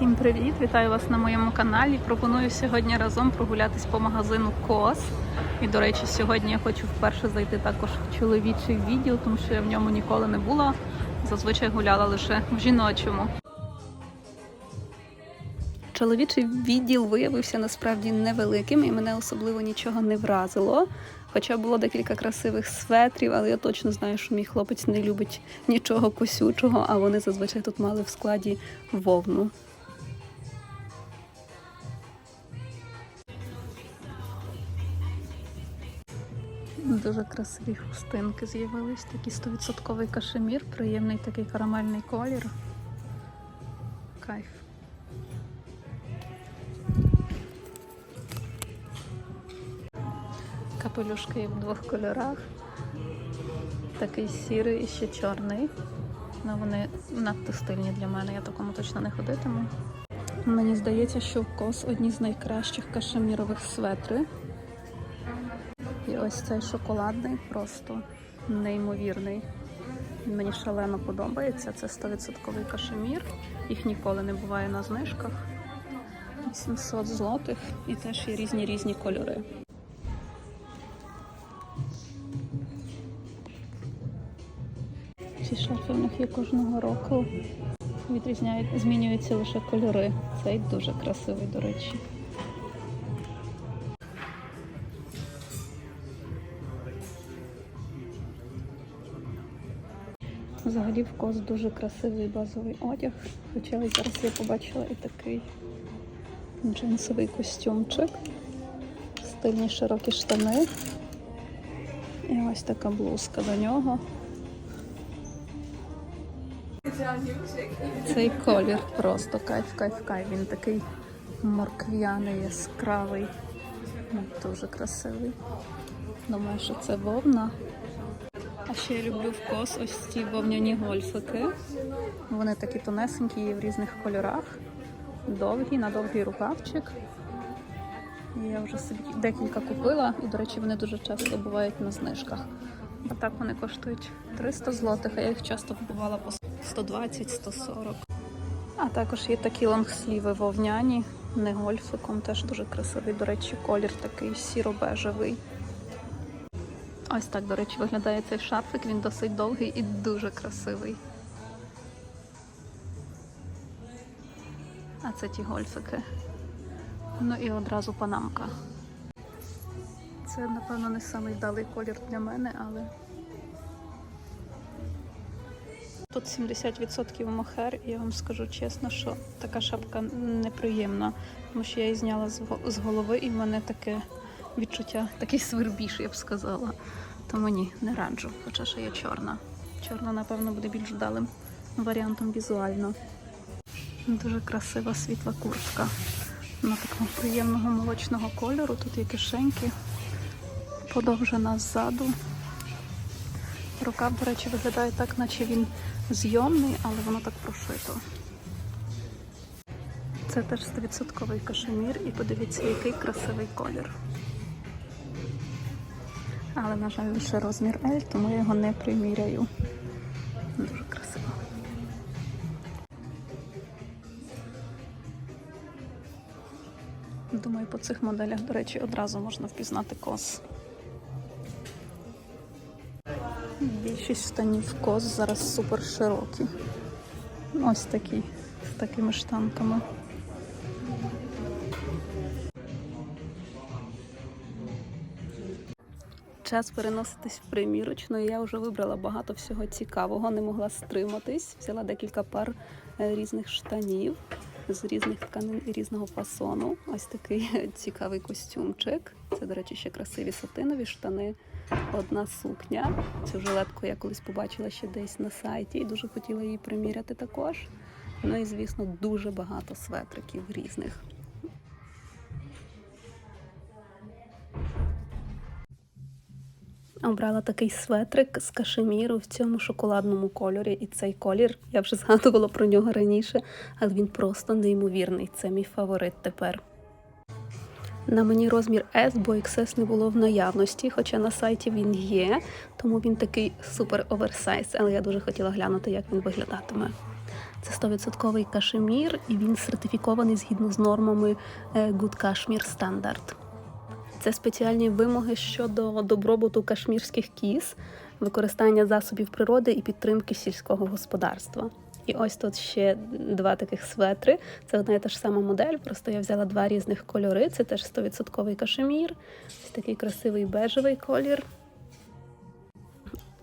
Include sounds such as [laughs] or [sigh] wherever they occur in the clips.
Всім привіт! Вітаю вас на моєму каналі. Пропоную сьогодні разом прогулятись по магазину Кос. І, до речі, сьогодні я хочу вперше зайти також в чоловічий відділ, тому що я в ньому ніколи не була. Зазвичай гуляла лише в жіночому. Чоловічий відділ виявився насправді невеликим і мене особливо нічого не вразило. Хоча було декілька красивих светрів, але я точно знаю, що мій хлопець не любить нічого косючого, а вони зазвичай тут мали в складі вовну. Дуже красиві хустинки з'явились. Такий 100% кашемір, приємний такий карамельний колір. Кайф. Капелюшки в двох кольорах. Такий сірий і ще чорний. Ну, вони надто стильні для мене, я такому точно не ходитиму. Мені здається, що в кос одні з найкращих кашемірових светри. І ось цей шоколадний просто неймовірний. Він мені шалено подобається. Це 100% кашемір. Їх ніколи не буває на знижках. 800 злотих і теж є різні різні кольори. Ці шарфи в них є кожного року. Відрізняють, змінюються лише кольори. Цей дуже красивий, до речі. Взагалі в кос дуже красивий базовий одяг. Хоча зараз я побачила і такий джинсовий костюмчик, стильні широкі штани. І ось така блузка до нього. Цей колір просто кайф, кайф, кайф. Він такий моркв'яний, яскравий. Дуже красивий. Думаю, що це вовна. А ще я люблю в кос ось ці вовняні гольфики. Вони такі тонесенькі, є в різних кольорах. Довгі, на довгий рукавчик. Я вже собі декілька купила, і, до речі, вони дуже часто бувають на знижках. А так вони коштують 300 злотих, а я їх часто купувала по 120-140. А також є такі лонгсліви вовняні, не гольфиком, теж дуже красивий. До речі, колір такий сіро-бежевий. Ось так, до речі, виглядає цей шарфик. Він досить довгий і дуже красивий. А це ті гольфики. Ну і одразу панамка. Це, напевно, не самий вдалий колір для мене, але тут 70% мохер, і я вам скажу чесно, що така шапка неприємна, тому що я її зняла з голови, і в мене таке відчуття, такий свербіж, я б сказала. Тому ні, не раджу, хоча ще є чорна. Чорна, напевно, буде більш вдалим варіантом візуально. Дуже красива світла куртка. Вона такого приємного молочного кольору. Тут є кишеньки, подовжена ззаду. Рукав, до речі, виглядає так, наче він зйомний, але воно так прошито. Це теж 100% кашемір, і подивіться, який красивий колір. Але, на жаль, лише розмір L, тому я його не приміряю. Дуже красиво. Думаю, по цих моделях, до речі, одразу можна впізнати кос. Більшість штанів кос зараз супер широкі. Ось такі, з такими штанками. Час переноситись в примірочну. Я вже вибрала багато всього цікавого, не могла стриматись. Взяла декілька пар е, різних штанів з різних тканин і різного фасону. Ось такий [laughs] цікавий костюмчик. Це, до речі, ще красиві сатинові штани. Одна сукня. Цю жилетку я колись побачила ще десь на сайті і дуже хотіла її приміряти також. Ну і, звісно, дуже багато светриків різних. Обрала такий светрик з кашеміру в цьому шоколадному кольорі. І цей колір, я вже [laughs] згадувала про нього раніше, але він просто неймовірний. Це мій фаворит тепер. На мені розмір S, бо XS не було в наявності, хоча на сайті він є, тому він такий супер оверсайз, але я дуже хотіла глянути, як він виглядатиме. Це 100% кашемір, і він сертифікований згідно з нормами е, Good Kashmir Standard. Це спеціальні вимоги щодо добробуту кашмірських кіз, використання засобів природи і підтримки сільського господарства. І ось тут ще два таких светри. Це одна і та ж сама модель, просто я взяла два різних кольори. Це теж 100% кашемір, ось такий красивий бежевий колір.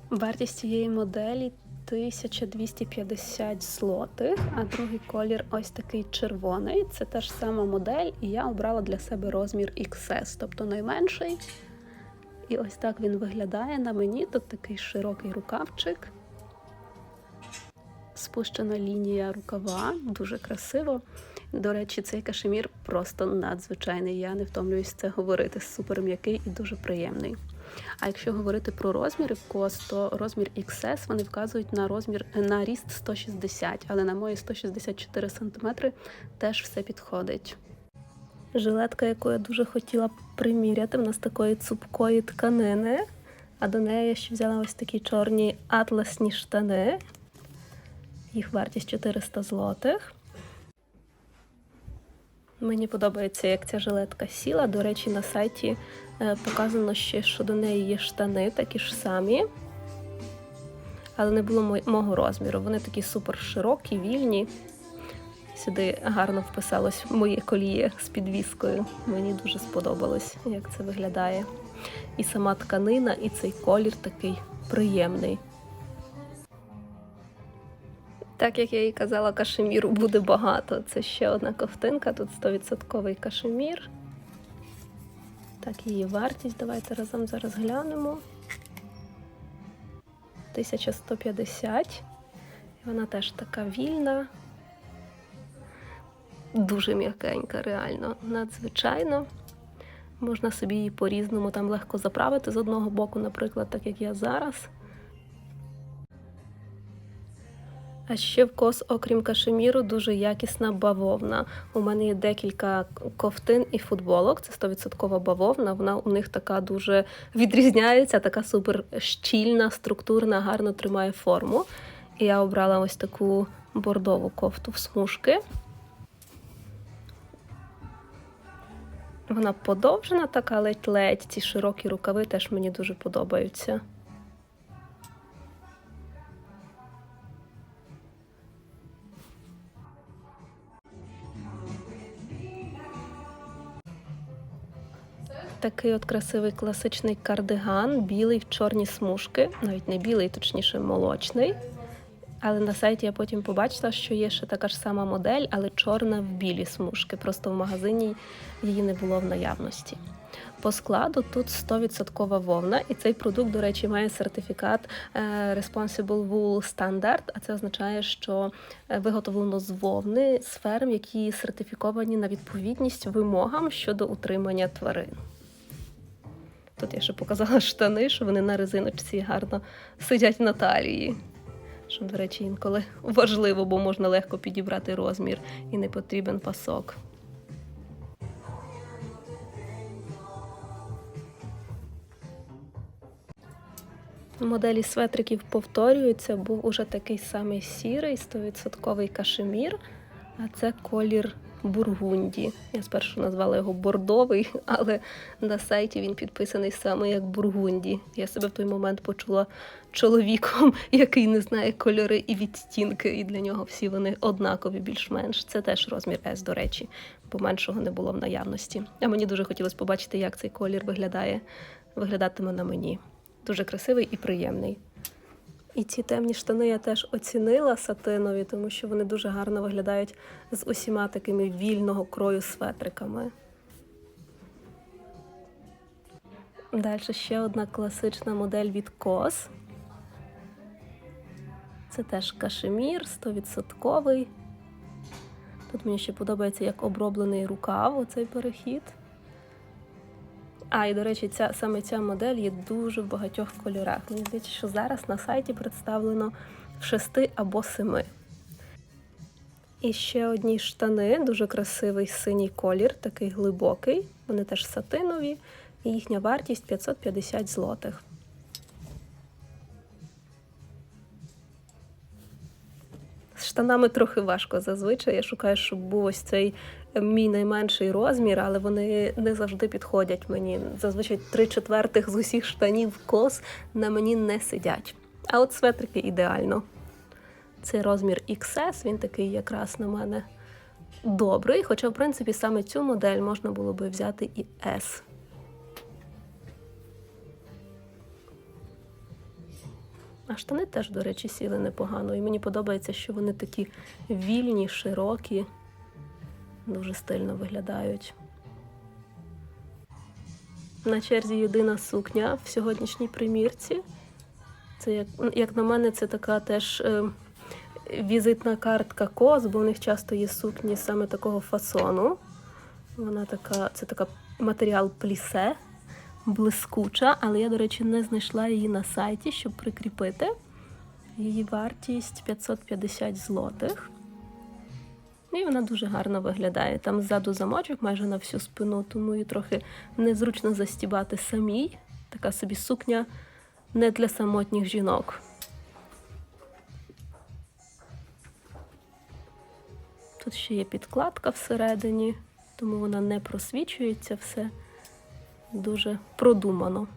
Вартість цієї моделі 1250 злотих, а другий колір ось такий червоний. Це та ж сама модель, і я обрала для себе розмір XS, тобто найменший. І ось так він виглядає на мені. Тут такий широкий рукавчик. Спущена лінія рукава, дуже красиво. До речі, цей кашемір просто надзвичайний. Я не втомлююсь це говорити. Супер м'який і дуже приємний. А якщо говорити про розміри в кос, то розмір XS вони вказують на розмір на ріст 160, але на мої 164 см теж все підходить. Жилетка, яку я дуже хотіла приміряти, в нас такої цупкої тканини. А до неї я ще взяла ось такі чорні атласні штани. Їх вартість 400 злотих. Мені подобається, як ця жилетка сіла. До речі, на сайті е, показано ще, що до неї є штани, такі ж самі, але не було мого розміру. Вони такі супер широкі, вільні. Сюди гарно вписалось моє коліє з підвіскою. Мені дуже сподобалось, як це виглядає. І сама тканина, і цей колір такий приємний. Так як я і казала, кашеміру буде багато. Це ще одна ковтинка, тут 100% кашемір. Так, її вартість. Давайте разом зараз глянемо. 1150. І вона теж така вільна. Дуже м'якенька, реально, надзвичайно. Можна собі її по-різному там легко заправити з одного боку, наприклад, так як я зараз. А ще в кос, окрім кашеміру, дуже якісна бавовна. У мене є декілька ковтин і футболок. Це 100% бавовна. Вона у них така дуже відрізняється, така супер щільна, структурна, гарно тримає форму. І я обрала ось таку бордову кофту в смужки. Вона подовжена, така ледь-ледь. Ці широкі рукави теж мені дуже подобаються. Такий от красивий класичний кардиган, білий в чорні смужки, навіть не білий, точніше молочний. Але на сайті я потім побачила, що є ще така ж сама модель, але чорна в білі смужки. Просто в магазині її не було в наявності. По складу тут 100% вовна, і цей продукт, до речі, має сертифікат е, Responsible Wool Standard, а це означає, що е, виготовлено з вовни з ферм, які сертифіковані на відповідність вимогам щодо утримання тварин. Тут я ще показала [laughs] штани, що вони на резиночці гарно сидять на талії. Що, до речі, інколи важливо, бо можна легко підібрати розмір і не потрібен пасок. Моделі светриків повторюються, був уже такий самий сірий, 100% кашемір, а це колір бургунді. Я спершу назвала його бордовий, [laughs] але на сайті він підписаний саме як бургунді. Я себе в той момент почула чоловіком, [laughs] який не знає кольори і відтінки, і для нього всі вони однакові більш-менш. Це теж розмір S, до речі, бо меншого не було в наявності. А мені дуже хотілося побачити, як цей колір виглядає, виглядатиме на мені. Дуже красивий і приємний. І ці темні штани я теж оцінила сатинові, тому що вони дуже гарно виглядають з усіма такими вільного крою светриками. Далі ще одна класична модель від COS. Це теж кашемір 100%. Тут мені ще подобається як оброблений рукав, оцей перехід. А, і до речі, ця саме ця модель є дуже в багатьох кольорах. Мені здається, що зараз на сайті представлено шести або семи. І ще одні штани, дуже красивий синій колір, такий глибокий. Вони теж сатинові, і їхня вартість 550 злотих. штанами трохи важко зазвичай. Я шукаю, щоб був ось цей мій найменший розмір, але вони не завжди підходять мені. Зазвичай три четвертих з усіх штанів кос на мені не сидять. А от светрики ідеально. Це розмір XS, він такий якраз на мене добрий. Хоча, в принципі, саме цю модель можна було би взяти і S. А штани теж, до речі, сіли непогано. І мені подобається, що вони такі вільні, широкі, дуже стильно виглядають. На черзі єдина сукня в сьогоднішній примірці. Це, як, як на мене, це така теж е, візитна картка коз, бо у них часто є сукні саме такого фасону. Вона така, це така матеріал плісе, блискуча, але я, до речі, не знайшла її на сайті, щоб прикріпити. Її вартість 550 злотих. І вона дуже гарно виглядає. Там ззаду замочок майже на всю спину, тому її трохи незручно застібати самій. Така собі сукня не для самотніх жінок. Тут ще є підкладка всередині, тому вона не просвічується все дуже продумано.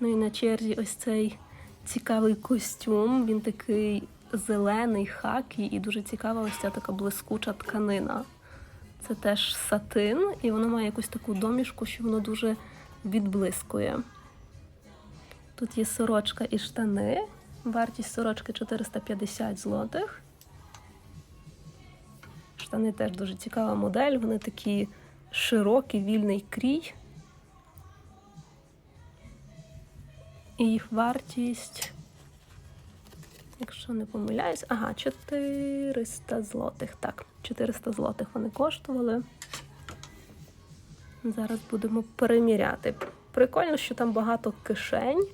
Ну і на черзі ось цей цікавий костюм. Він такий зелений, хакі, і дуже цікава ось ця така блискуча тканина. Це теж сатин, і воно має якусь таку домішку, що воно дуже відблискує. Тут є сорочка і штани. Вартість сорочки 450 злотих. Штани теж дуже цікава модель. Вони такі широкі, вільний крій. І їх вартість, якщо не помиляюсь, ага, 400 злотих. Так, 400 злотих вони коштували. Зараз будемо переміряти. Прикольно, що там багато кишень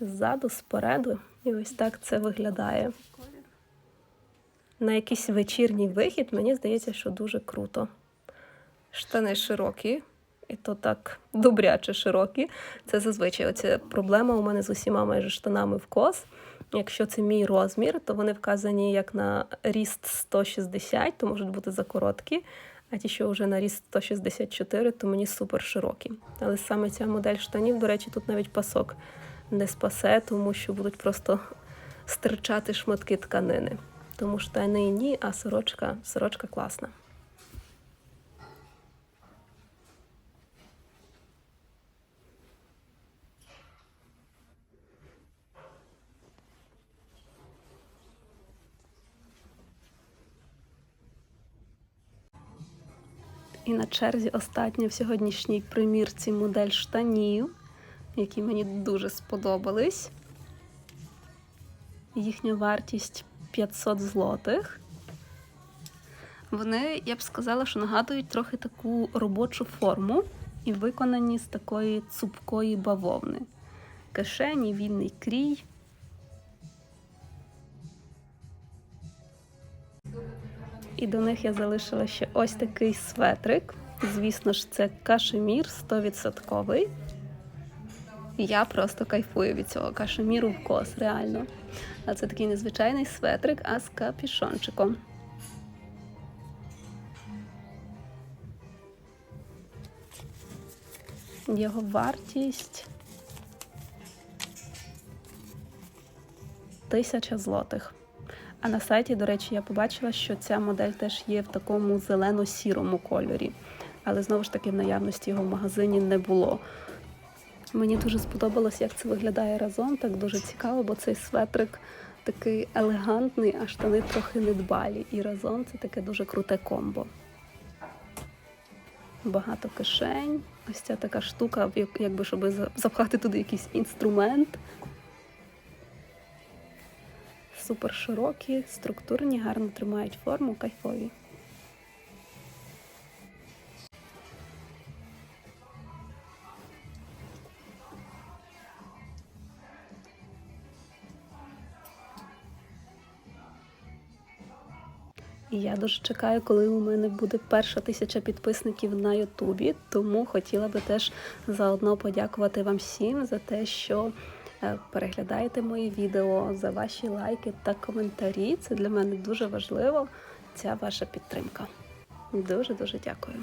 ззаду, спереду. І ось так це виглядає. На якийсь вечірній вихід, мені здається, що дуже круто. Штани широкі, і то так добряче широкі. Це зазвичай оця проблема у мене з усіма майже штанами в кос. Якщо це мій розмір, то вони вказані як на ріст 160, то можуть бути закороткі. А ті, що вже на ріст 164, то мені супер широкі. Але саме ця модель штанів, до речі, тут навіть пасок не спасе, тому що будуть просто стирчати шматки тканини. Тому штани ні, а сорочка, сорочка класна. І на черзі остання в сьогоднішній примірці модель штанів, які мені дуже сподобались. Їхня вартість 500 злотих. Вони, я б сказала, що нагадують трохи таку робочу форму і виконані з такої цупкої бавовни. Кишені, вільний крій. І до них я залишила ще ось такий светрик. Звісно ж, це кашемір 100%. Я просто кайфую від цього кашеміру в кос, реально. А це такий незвичайний светрик, а з капішончиком. Його вартість тисяча злотих. А на сайті, до речі, я побачила, що ця модель теж є в такому зелено-сірому кольорі. Але знову ж таки в наявності його в магазині не було. Мені дуже сподобалось, як це виглядає разом. Так дуже цікаво, бо цей светрик такий елегантний, а штани трохи недбалі. І разом це таке дуже круте комбо. Багато кишень. Ось ця така штука, якби щоб запхати туди якийсь інструмент. Супер широкі, структурні, гарно тримають форму, кайфові. І я дуже чекаю, коли у мене буде перша тисяча підписників на Ютубі. Тому хотіла би теж заодно подякувати вам всім за те, що переглядайте мої відео за ваші лайки та коментарі. Це для мене дуже важливо. Ця ваша підтримка. Дуже дуже дякую.